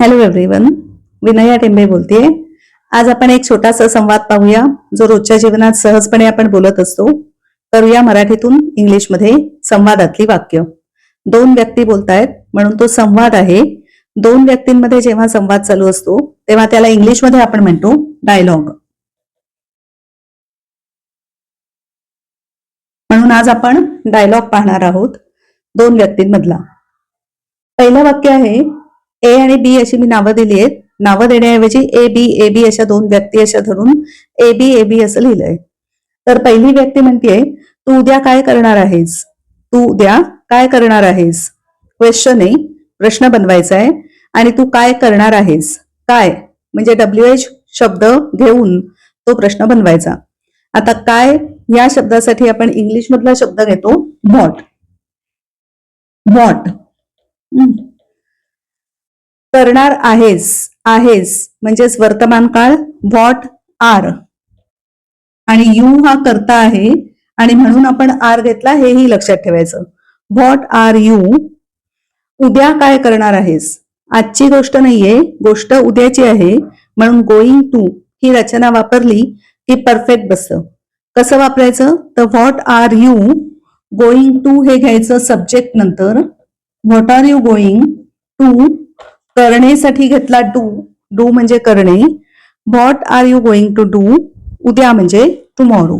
Hello everyone Vinaya Tembe बोलतेय. आज आपण एक छोटासा संवाद पाहूया जो रोजच्या जीवनात सहजपणे आपण बोलत असतो. करूया मराठीतून इंग्लिशमध्ये संवादातली वाक्य. दोन व्यक्ती बोलतायत म्हणून तो संवाद आहे. दोन व्यक्तींमध्ये जेव्हा संवाद चालू असतो तेव्हा त्याला इंग्लिशमध्ये आपण म्हणतो डायलॉग म्हणून आज आपण डायलॉग पाहणार आहोत दोन व्यक्तींमधला. पहिलं वाक्य आहे ए आणि बी अशी मी नावं दिली आहेत. नावं देण्याऐवजी ए बी ए बी अशा दोन व्यक्ती अशा धरून ए बी ए बी असं लिहिलंय. तर पहिली व्यक्ती म्हणतेय तू उद्या काय करणार आहेस? तू उद्या काय करणार आहेस? क्वेश्चन आहे प्रश्न बनवायचा आहे आणि तू काय करणार आहेस? काय? म्हणजे डब्ल्यू एच शब्द घेऊन तो प्रश्न बनवायचा. आता काय या शब्दासाठी आपण इंग्लिश मधला शब्द घेतो? व्हॉट व्हॉट करणार आहेस आहेस. म्हणजेच वर्तमान काळ व्हॉट आर आणि यू हा करता आहे आणि म्हणून आपण आर घेतला हेही लक्षात ठेवायचं. व्हॉट आर यू उद्या काय करणार आहेस? आजची गोष्ट नाहीये गोष्ट उद्याची आहे. म्हणून गोईंग टू ही रचना वापरली की परफेक्ट बसतं. कसं वापरायचं? तर what are you going to हे घ्यायचं सब्जेक्ट नंतर. What are you going to करणेसाठी घेतला डू. डू म्हणजे करणे. What are you going to do उद्या म्हणजे tomorrow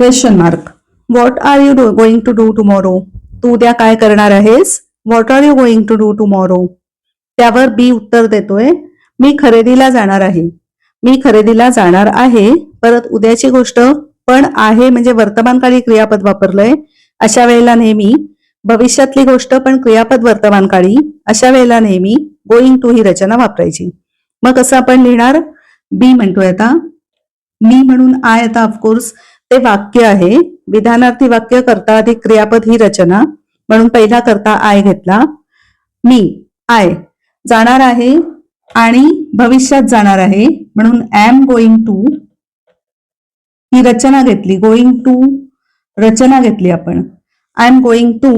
question mark what are you going to do tomorrow तू उद्या काय करणार आहेस? What are you going to do tomorrow त्यावर बी उत्तर देतोय. मी खरेदीला जाणार आहे. मी खरेदीला जाणार आहे. परत उद्याची गोष्ट पण आहे म्हणजे वर्तमानकाळी क्रियापद वापरलंय. अशा वेळेला नेहमी भविष्यातली गोष्ट पण क्रियापद वर्तमान काळी अशा वेळेला नेहमी गोईंग टू ही रचना वापरायची. मग कसं आपण लिहिणार? बी म्हणतोय आता. मी म्हणून आय आता ऑफकोर्स ते वाक्य आहे. विधानार्थी वाक्य करता अधिक क्रियापद ही रचना. म्हणून पहिला करता आय घेतला. मी आय जाणार आहे आणि भविष्यात जाणार आहे. म्हणून एम गोइंग टू ही रचना घेतली. गोइंग टू रचना घेतली आपण. आय एम गोइंग टू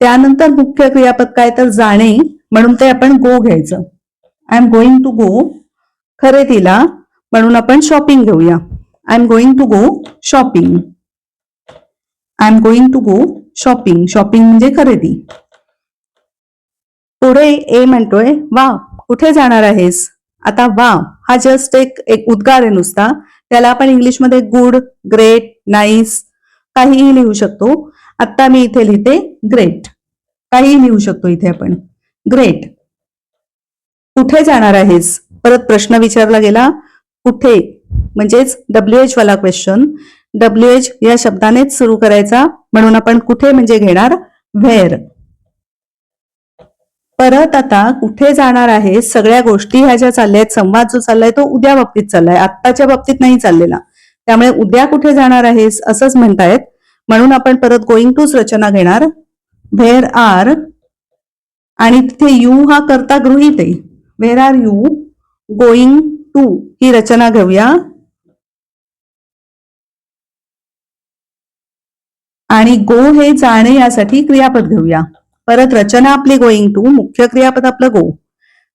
त्यानंतर मुख्य क्रियापद काय तर जाणे म्हणून ते आपण गो घ्यायचं. I am going to go खरेदीला म्हणून आपण शॉपिंग घेऊया. I am going to go shopping I am going to go shopping shopping म्हणजे खरेदी. पुढे ए म्हणतोय वा कुठे जाणार आहेस? आता वा हा जस्ट एक एक उद्गार आहे नुसता. त्याला आपण इंग्लिशमध्ये गुड ग्रेट नाईस काहीही लिहू शकतो. आता मी इथे लिहिते ग्रेट. काहीही लिहू शकतो इथे आपण. ग्रेट. कुठे जाणार आहेस? परत प्रश्न विचारला गेला. कुठे? म्हणजेच डब्ल्यू एच वाला क्वेश्चन डब्ल्यू एच या शब्दानेच सुरू करायचा. म्हणून आपण कुठे म्हणजे घेणार? व्हेअर परत आता कुठे जाणार आहे सगळ्या गोष्टी ह्या ज्या चालल्या आहेत संवाद जो चाललाय तो उद्या बाबतीत चाललाय. आत्ताच्या बाबतीत नाही चाललेला. त्यामुळे उद्या कुठे जाणार आहेस? असंच म्हणतायत. म्हणून आपण परत गोइंग टूच रचना घेणार. व्हेअर आर आणि तिथे यू हा करता गृहित आहे. Where are you going to ही रचना घेऊया. आणि गो हे जाणे यासाठी क्रियापद घेऊया. परत रचना आपली गोइंग टू मुख्य क्रियापद आपलं go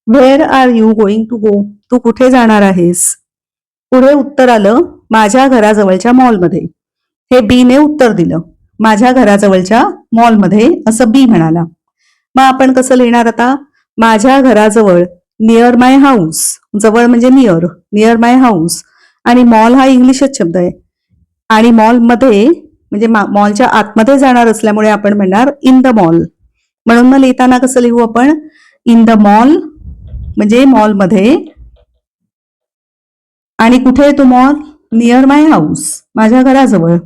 where are you going to go तू कुठे जाणार आहेस? पुढे उत्तर आलं माझ्या घराजवळच्या मॉलमध्ये हे बी ने उत्तर दिलं. माझ्या घराजवळच्या मॉलमध्ये असं बी म्हणाला. मग आपण कसं लिहिणार आता? माझ्या घराजवळ नियर माय हाऊस जवळ म्हणजे नियर नियर माय हाऊस आणि मॉल हा इंग्लिशच शब्द आहे. आणि मॉलमध्ये म्हणजे मॉलच्या आतमध्ये जाणार असल्यामुळे आपण म्हणणार इन द मॉल म्हणून मग लिहिताना कसं लिहू आपण? इन द मॉल म्हणजे मॉलमध्ये. आणि कुठे आहे तो मॉल नियर माय हाऊस माझ्या घराजवळ.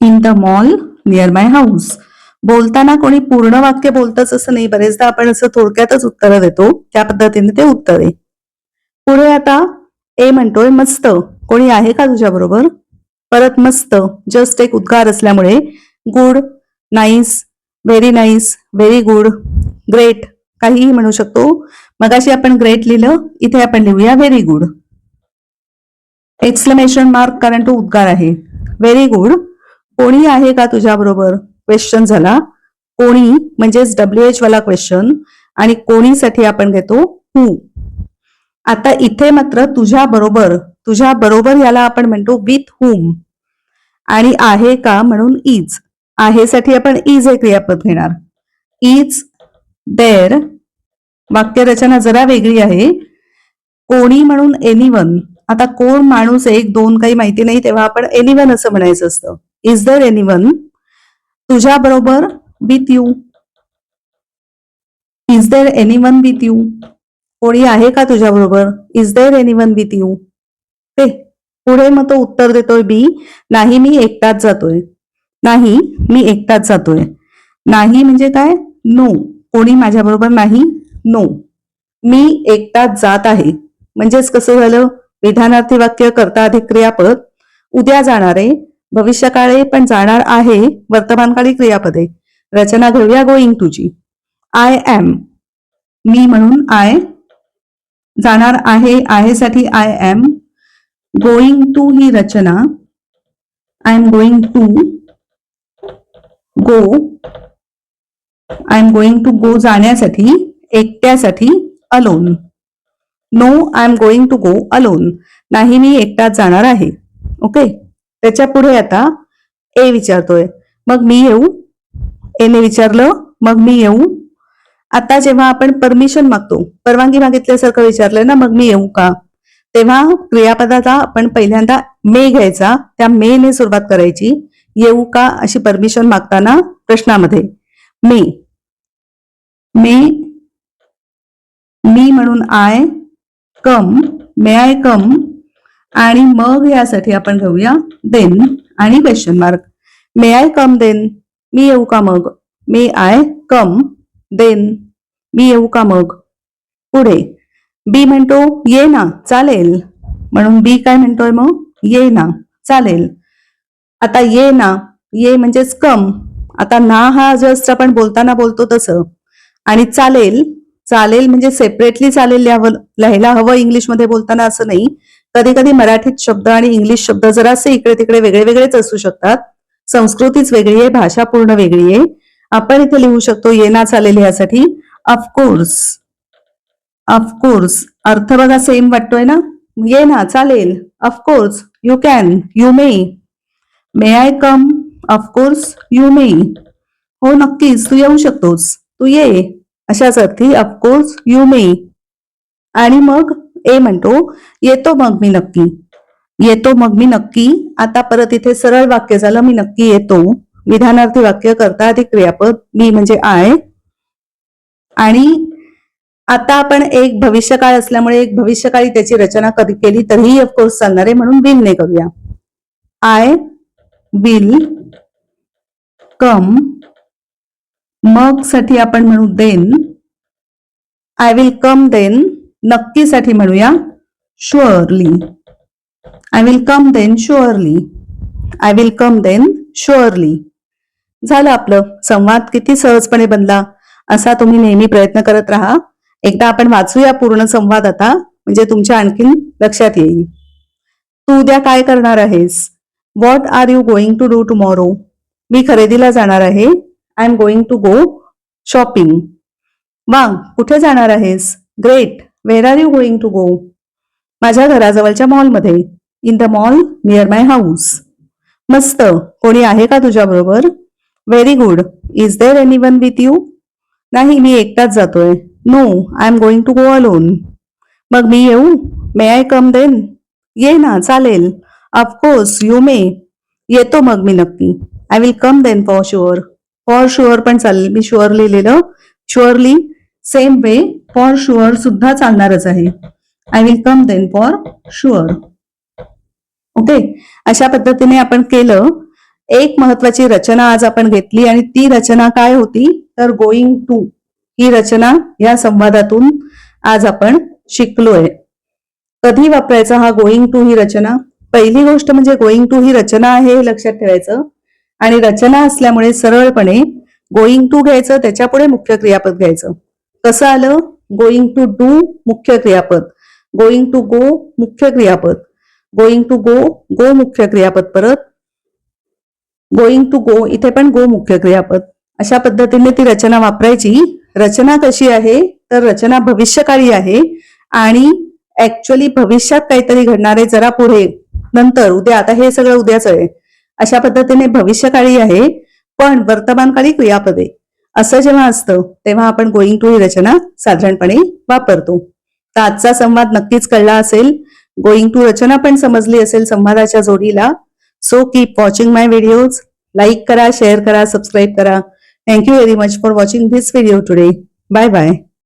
In the mall near my house बोलताना कोणी पूर्ण वाक्य बोलतच असं नाही. बरेचदा आपण असं थोडक्यातच उत्तरं देतो. त्या पद्धतीने ते उत्तर. आहे पुढे आता ए म्हणतोय मस्त. कोणी आहे का तुझ्या बरोबर? परत मस्त. जस्ट एक उद्गार असल्यामुळे. Good nice very nice very good great काहीही म्हणू शकतो. मगाशी आपण ग्रेट लिहिलं. इथे आपण लिहूया व्हेरी गुड एक्सक्लेमेशन मार्क कारण तो उद्गार आहे. व्हेरी गुड कोणी आहे का तुझ्या बरोबर क्वेश्चन झाला. कोणी म्हणजेच डब्ल्यू एच वाला क्वेश्चन आणि कोणीसाठी आपण घेतो? हु आता इथे मात्र तुझ्या बरोबर तुझ्या बरोबर याला आपण म्हणतो विथ हुम आणि आहे का म्हणून इज आहेसाठी आपण इज हे क्रियापद घेणार. इज देर वाक्यरचना जरा वेगळी आहे. कोणी म्हणून एनिवन आता कोण माणूस एक दोन काही माहिती नाही तेव्हा आपण एनिवन असं म्हणायचं असतं. इज देर एनिवन तुझ्या बरोबर with you is there anyone with you कोणी आहे का तुझ्या बरोबर? Is there anyone with you ते पुढे मग तो उत्तर देतोय बी नाही मी एकटाच जातोय. नाही मी एकटाच जातोय. नाही म्हणजे काय? नो कोणी माझ्या बरोबर नाही? नो मी एकटाच जात आहे. म्हणजेच कसं झालं? विधानार्थी वाक्य करता अधिक क्रियापद उद्या जाणारे भविष्यकाळी पण जाणार आहे वर्तमानकाळी क्रियापदे. रचना घेऊया गोईंग तुझी. आय एम मी म्हणून आय जाणार आहे. आहेसाठी आय एम गोईंग टू ही रचना. I am going to go. I am going to go जाण्यासाठी एकट्यासाठी alone no I am going to go alone नाही मी एकटाच जाणार आहे. ओके त्याच्या पुढे आता ए विचारतोय. मग मी येऊ? एने विचारलं मग मी येऊ? आता जेव्हा आपण परमिशन मागतो परवानगी मागितल्यासारखं विचारलंय ना मग मी येऊ का? तेव्हा क्रियापदाचा आपण पहिल्यांदा मे घ्यायचा. त्या मे ने सुरुवात करायची. येऊ का अशी परमिशन मागताना प्रश्नामध्ये. मे. मे. मी म्हणून आय कम मे आय कम आणि मग यासाठी आपण घेऊया देन आणि question mark may I come then मी येऊ का मग? मे आय कम देन मी येऊ का मग? पुढे. बी म्हणतो ये ना चालेल. म्हणून बी काय म्हणतोय मग? ये ना चालेल. आता ये ना ये म्हणजेच कम आता ना हा जस्ट आपण बोलताना बोलतो तसं. आणि चालेल चालेल म्हणजे सेपरेटली चालेल लिहावं लिहायला हवं इंग्लिशमध्ये बोलताना असं नाही. कधी कधी मराठीत शब्द आणि इंग्लिश शब्द जरासे इकडे तिकडे वेगळे वेगळेच असू शकतात. संस्कृतीच वेगळी आहे भाषा पूर्ण वेगळी आहे. आपण इथे लिहू शकतो येना चालेल यासाठी ऑफकोर्स ऑफकोर्स अर्थ बघा सेम वाटतोय ना? ये ना चालेल. Of course you can you may may I come of course you may हो नक्कीच. तू येऊ शकतोस. तू ये. अशाच अर्थी ऑफकोर्स यू मे आणि मग? ए म्हणतो येतो मग मी नक्की. येतो मग मी नक्की. आता परत इथे सरळ वाक्य झालं मी नक्की येतो. विधानार्थी वाक्य करता अधिक क्रियापद मी म्हणजे आय. आणि आता आपण एक भविष्यकाळ असल्यामुळे एक भविष्यकाळी त्याची रचना कधी केली तरीही ऑफकोर्स चालणार आहे म्हणून विल ने करूया. I will come. मग साठी आपण म्हणू then. I will come then. नक्कीसाठी म्हणूया surely I will come then surely I will come then surely झालं आपलं. संवाद किती सहजपणे बनला. असा तुम्ही नेहमी प्रयत्न करत राहा. एकदा आपण वाचूया पूर्ण संवाद आता. म्हणजे तुमच्या आणखीन लक्षात येईल. तू उद्या काय करणार आहेस? What are you going to do tomorrow मी खरेदीला जाणार आहे. I am going to go shopping वा कुठे जाणार आहेस? Great where are you going to go माझ्या घराजवळच्या मॉलमध्ये. In the mall near my house मस्त. कोणी आहे का तुझ्या बरोबर very good is there anyone with you नाही मी एकटाच जातोय. No I am going to go alone मग मी येऊ? मे आय कम देन ये ना चालेल. ऑफकोर्स यू मे येतो मग मी नक्की. I will come then for sure for sure पण चालेल. मी शुअर लिहिलेलं surely same way for sure सुद्धा चालणारच आहे. I will come then for sure okay अशा पद्धतीने आपण केलं. एक महत्वाची रचना आज आपण घेतली आणि ती रचना काय होती? तर गोईंग टू ही रचना या संवादातून आज आपण शिकलोय. कधी वापरायचा हा गोईंग टू ही रचना? पहिली गोष्ट म्हणजे गोईंग टू ही रचना आहे हे लक्षात ठेवायचं. आणि रचना असल्यामुळे सरळपणे गोईंग टू घ्यायचं त्याच्या पुढे मुख्य क्रियापद घ्यायचं. कसं आलं? गोईंग टू डू मुख्य क्रियापद. गोईंग टू गो मुख्य क्रियापद. गोईंग टू गो गो मुख्य क्रियापद परत. गोइंग टू गो इथे पण गो मुख्य क्रियापद. अशा पद्धतीने ती रचना वापरायची. रचना कशी आहे? तर रचना भविष्यकाळी आहे आणि ऍक्च्युअली भविष्यात काहीतरी घडणार आहे जरा पुढे. नंतर उद्या आता हे सगळं उद्याच आहे. अशा पद्धतीने भविष्यकाळी आहे पण वर्तमानकाळी क्रियापदे असं जेव्हा असतं तेव्हा आपण गोइंग टू ही रचना साधारणपणे वापरतो. तर आजचा संवाद नक्कीच कळला असेल. गोइंग टू रचना पण समजली असेल संवादाच्या जोडीला. So keep watching my videos like करा शेअर करा सबस्क्राईब करा. Thank you very much for watching this video today bye bye